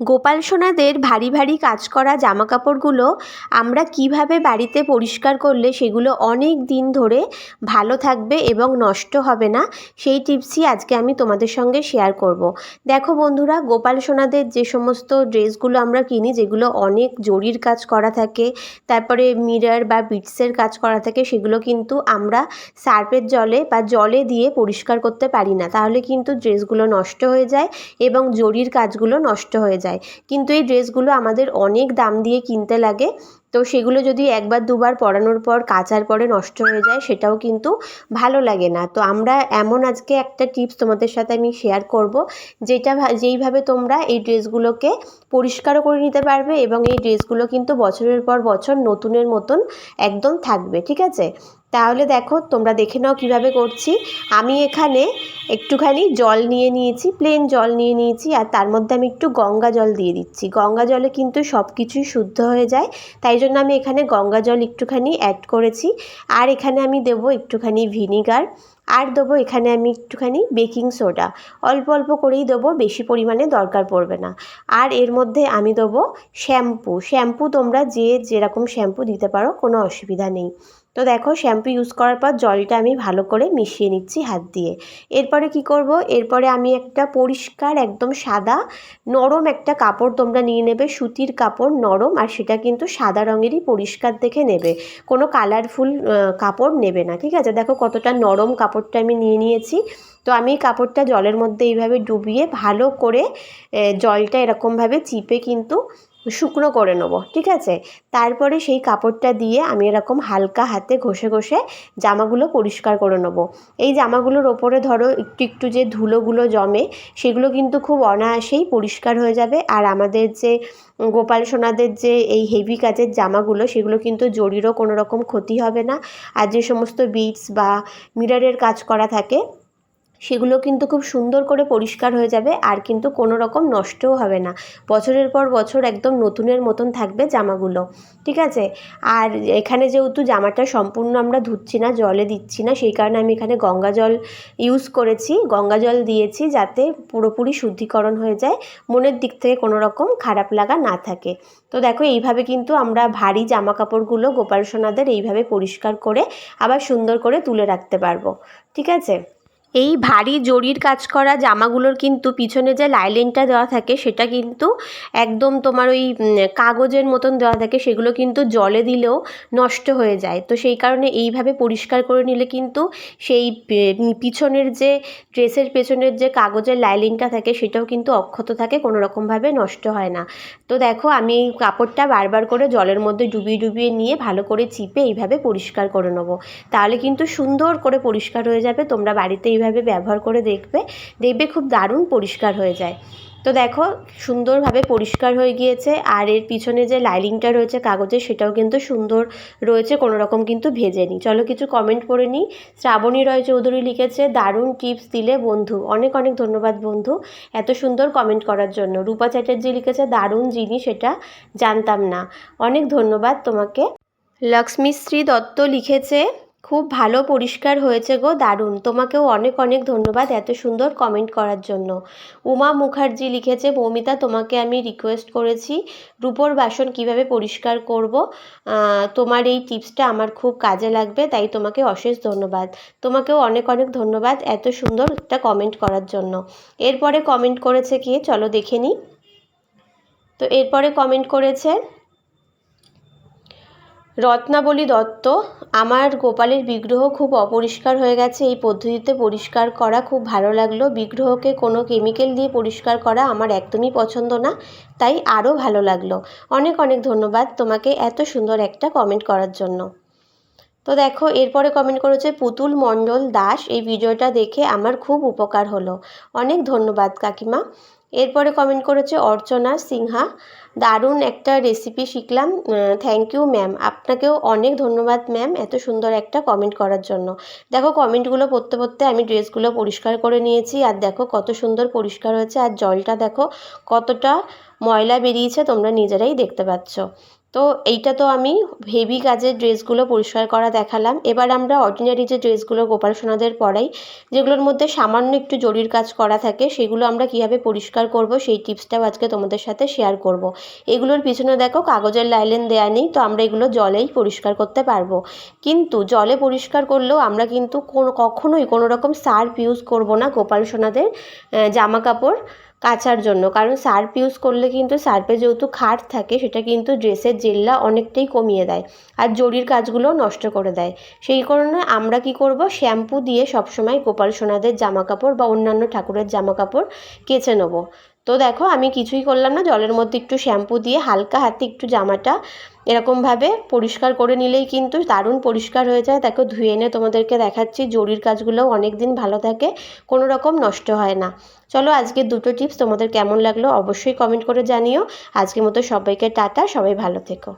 গোপাল সোনাদের ভারী ভারী কাজ করা জামা কাপড়গুলো আমরা কীভাবে বাড়িতে পরিষ্কার করলে সেগুলো অনেক দিন ধরে ভালো থাকবে এবং নষ্ট হবে না, সেই টিপসই আজকে আমি তোমাদের সঙ্গে শেয়ার করব। দেখো বন্ধুরা, গোপাল সোনাদের যে সমস্ত ড্রেসগুলো আমরা কিনি, যেগুলো অনেক জরির কাজ করা থাকে, তারপরে মিরর বা বিটসের কাজ করা থাকে, সেগুলো কিন্তু আমরা সার্ফের জলে বা জলে দিয়ে পরিষ্কার করতে পারি না তাহলে কিন্তু ড্রেসগুলো নষ্ট হয়ে যায় এবং জরির কাজগুলো নষ্ট হয়ে যায় যায়। কিন্তু এই ড্রেসগুলো আমাদের অনেক দাম দিয়ে কিনতে লাগে। তো সেগুলো যদি একবার দুবার পরানোর পর কাচার পরে নষ্ট হয়ে যায়, সেটাও কিন্তু ভালো লাগে না। তো আমরা এমন আজকে একটা টিপস তোমাদের সাথে আমি শেয়ার করব, যেটা যেইভাবে তোমরা এই ড্রেসগুলোকে পরিষ্কারও করে নিতে পারবে এবং এই ড্রেসগুলো কিন্তু বছরের পর বছর নতুনের মতন একদম থাকবে, ঠিক আছে? তাহলে দেখো তোমরা দেখে নাও কীভাবে করছি। আমি এখানে একটুখানি জল নিয়ে নিয়েছি প্লেন জল নিয়ে নিয়েছি আর তার মধ্যে আমি একটু গঙ্গা জল দিয়ে দিচ্ছি। গঙ্গা জলে কিন্তু সব কিছুই শুদ্ধ হয়ে যায়, তাই জন্য আমি এখানে গঙ্গা জল একটুখানি অ্যাড করেছি। আর এখানে আমি দেবো একটুখানি ভিনিগার আর দেবো এখানে আমি একটুখানি বেকিং সোডা অল্প অল্প করেই দেবো, বেশি পরিমাণে দরকার পড়বে না। আর এর মধ্যে আমি দেবো শ্যাম্পু। শ্যাম্পু তোমরা যে যেরকম শ্যাম্পু দিতে পারো, কোনো অসুবিধা নেই। তো দেখো শ্যাম্পু ইউজ করার পর জলটা আমি ভালো করে মিশিয়ে নিচ্ছি হাত দিয়ে। এরপরে কি করব? এরপরে আমি একটা পরিষ্কার একদম সাদা, নরম একটা কাপড় তোমরা নিয়ে নেবে, সুতির কাপড় নরম, আর সেটা কিন্তু সাদা রঙেরই পরিষ্কার দেখে নেবে। কোনো কালারফুল কাপড় নেবে না, ঠিক আছে? দেখো কতটা নরম কাপড়টা আমি নিয়ে নিয়েছি। তো আমি কাপড়টা জলের মধ্যে এইভাবে ডুবিয়ে ভালো করে জলটা এরকমভাবে চিপে কিন্তু শুকনো করে নেব, ঠিক আছে? তারপরে সেই কাপড়টা দিয়ে আমি এরকম হালকা হাতে ঘষে ঘষে জামাগুলো পরিষ্কার করে নেব। এই জামাগুলোর ওপরে ধরো একটু একটু যে ধুলোগুলো জমে, সেগুলো কিন্তু খুব অনায়াসেই পরিষ্কার হয়ে যাবে। আর আমাদের যে গোপাল সোনাদের যে এই হেভি কাজের জামাগুলো, সেগুলো কিন্তু জরিরও কোনো রকম ক্ষতি হবে না। আর যে সমস্ত বিটস বা মিরারের কাজ করা থাকে সেগুলো কিন্তু খুব সুন্দর করে পরিষ্কার হয়ে যাবে আর কিন্তু কোনো রকম নষ্টও হবে না। বছরের পর বছর একদম নতুনের মতন থাকবে জামাগুলো, ঠিক আছে? আর এখানে যেহেতু জামাটা সম্পূর্ণ আমরা ধুচ্ছি না, জলে দিচ্ছি না, সেই কারণে আমি এখানে গঙ্গা জল ইউজ করেছি। গঙ্গা জল দিয়েছি যাতে পুরোপুরি শুদ্ধিকরণ হয়ে যায়, মনের দিক থেকে কোনো রকম খারাপ লাগা না থাকে। তো দেখো, এইভাবে কিন্তু আমরা ভারী জামা কাপড়গুলো গোপাল সোনাদের এইভাবে পরিষ্কার করে আবার সুন্দর করে তুলে রাখতে পারব, ঠিক আছে? এই ভারী জরির কাজ করা জামাগুলোর কিন্তু পিছনে যে লাইলেনটা দেওয়া থাকে, সেটা কিন্তু একদম তোমার ওই কাগজের মতন দেওয়া থাকে, সেগুলো কিন্তু জলে দিলেও নষ্ট হয়ে যায়। তো সেই কারণে এইভাবে পরিষ্কার করে নিলে কিন্তু সেই পিছনের যে ড্রেসের পেছনের যে কাগজের লাইলিনটা থাকে, সেটাও কিন্তু অক্ষত থাকে, কোনো রকমভাবে নষ্ট হয় না। তো দেখো, আমি এই কাপড়টা বারবার করে জলের মধ্যে ডুবিয়ে ডুবিয়ে নিয়ে ভালো করে চিপে এইভাবে পরিষ্কার করে নেব। তাহলে কিন্তু সুন্দর করে পরিষ্কার হয়ে যাবে, তোমরা বাড়িতে এইভাবে এইভাবে ব্যবহার করে দেখবে দেখবে খুব দারুণ পরিষ্কার হয়ে যায়। তো দেখো, সুন্দরভাবে পরিষ্কার হয়ে গিয়েছে, আর এর পিছনে যে লাইলিংটা রয়েছে কাগজে, সেটাও কিন্তু সুন্দর রয়েছে, কোনো রকম কিন্তু ভেজে নিই চলো কিছু কমেন্ট করে নিই। শ্রাবণী রয় চৌধুরী লিখেছে, দারুণ টিপস দিলে বন্ধু। অনেক অনেক ধন্যবাদ বন্ধু, এত সুন্দর কমেন্ট করার জন্য। রূপা চ্যাটার্জি লিখেছে, দারুণ জিনিস এটা, জানতাম না। অনেক ধন্যবাদ তোমাকে। লক্ষ্মীশ্রী দত্ত লিখেছে খুব ভালো পরিষ্কার হয়েছে গো, দারুণ। তোমাকেও অনেক অনেক ধন্যবাদ এত সুন্দর কমেন্ট করার জন্য। উমা মুখার্জি লিখেছে, মৌমিতা, তোমাকে আমি রিকোয়েস্ট করেছি রূপোর বাসন কীভাবে পরিষ্কার করব? তোমার এই টিপসটা আমার খুব কাজে লাগবে, তাই তোমাকে অশেষ ধন্যবাদ। তোমাকেও অনেক অনেক ধন্যবাদ এত সুন্দর একটা কমেন্ট করার জন্য। এরপরে কমেন্ট করেছে কি? চলো দেখে নিই। তো এরপরে কমেন্ট করেছে রত্নাবলী দত্ত, আমার গোপালের বিগ্রহ খুব অপরিষ্কার হয়ে গেছে, এই পদ্ধতিতে পরিষ্কার করা খুব ভালো লাগল। বিগ্রহকে কোনো কেমিক্যাল দিয়ে পরিষ্কার করা আমার একদমই পছন্দ না, তাই আরও ভালো লাগল। অনেক অনেক ধন্যবাদ তোমাকে এত সুন্দর একটা কমেন্ট করার জন্য। তো দেখো, এরপরে কমেন্ট করেছে পুতুল মণ্ডল দাস, এই ভিডিওটা দেখে আমার খুব উপকার হলো। অনেক ধন্যবাদ কাকিমা। এরপরে কমেন্ট করেছে অর্চনা সিনহা। দারুণ একটা রেসিপি শিখলাম। থ্যাংক ইউ ম্যাম আপনাকেও অনেক ধন্যবাদ ম্যাম এত সুন্দর একটা কমেন্ট করার জন্য। দেখো কমেন্টগুলো পড়তে পড়তে আমি ড্রেসগুলো পরিষ্কার করে নিয়েছি আর দেখো, কত সুন্দর পরিষ্কার হয়েছে। আর জলটা দেখো, কতটা ময়লা বেরিয়েছে, তোমরা নিজেরাই দেখতে পাচ্ছ। তো এইটা তো আমি হেভি কাজের ড্রেসগুলো পরিষ্কার করা দেখালাম। এবার আমরা অর্ডিনারি যে ড্রেসগুলো গোপাল সোনাদের পরাই, যেগুলোর মধ্যে সামান্য একটু জরির কাজ করা থাকে, সেগুলো আমরা কীভাবে পরিষ্কার করব সেই টিপসটাও আজকে তোমাদের সাথে শেয়ার করব। এগুলোর পিছনে দেখো কাগজের লাইলেন দেয়া নেই, তো আমরা এগুলো জলেই পরিষ্কার করতে পারব। কিন্তু জলে পরিষ্কার করলেও আমরা কিন্তু কোনো, কখনোই কোনো রকম সার্ফ ইউজ করব না গোপাল সোনাদের জামা কাপড়। কাচার জন্য। কারণ সার্ফ ইউজ করলে কিন্তু সার্ফে যেহেতু খাট থাকে, সেটা কিন্তু ড্রেসের জেল্লা অনেকটাই কমিয়ে দেয় আর জরির কাজগুলো নষ্ট করে দেয়। সেই কারণে আমরা কি করব? শ্যাম্পু দিয়ে সবসময় গোপাল সোনাদের জামা কাপড় বা অন্যান্য ঠাকুরের জামা কাপড় কেচে নেব। তো দেখো, আমি কিছুই করলাম না। জলের মধ্যে একটু শ্যাম্পু দিয়ে হালকা হাতে একটু জামাটা এরকমভাবে পরিষ্কার করে নিলেই কিন্তু দারুণ পরিষ্কার হয়ে যায়। দেখো, ধুয়ে এনে তোমাদেরকে দেখাচ্ছি, জরির কাজগুলোও অনেক দিন ভালো থাকে, কোনো রকম নষ্ট হয় না। চলো আজকে দুটো টিপস তোমাদের কেমন লাগল অবশ্যই কমেন্ট করে জানিও। আজকের মতো সবাইকে টাটা, সবাই ভালো থেকো।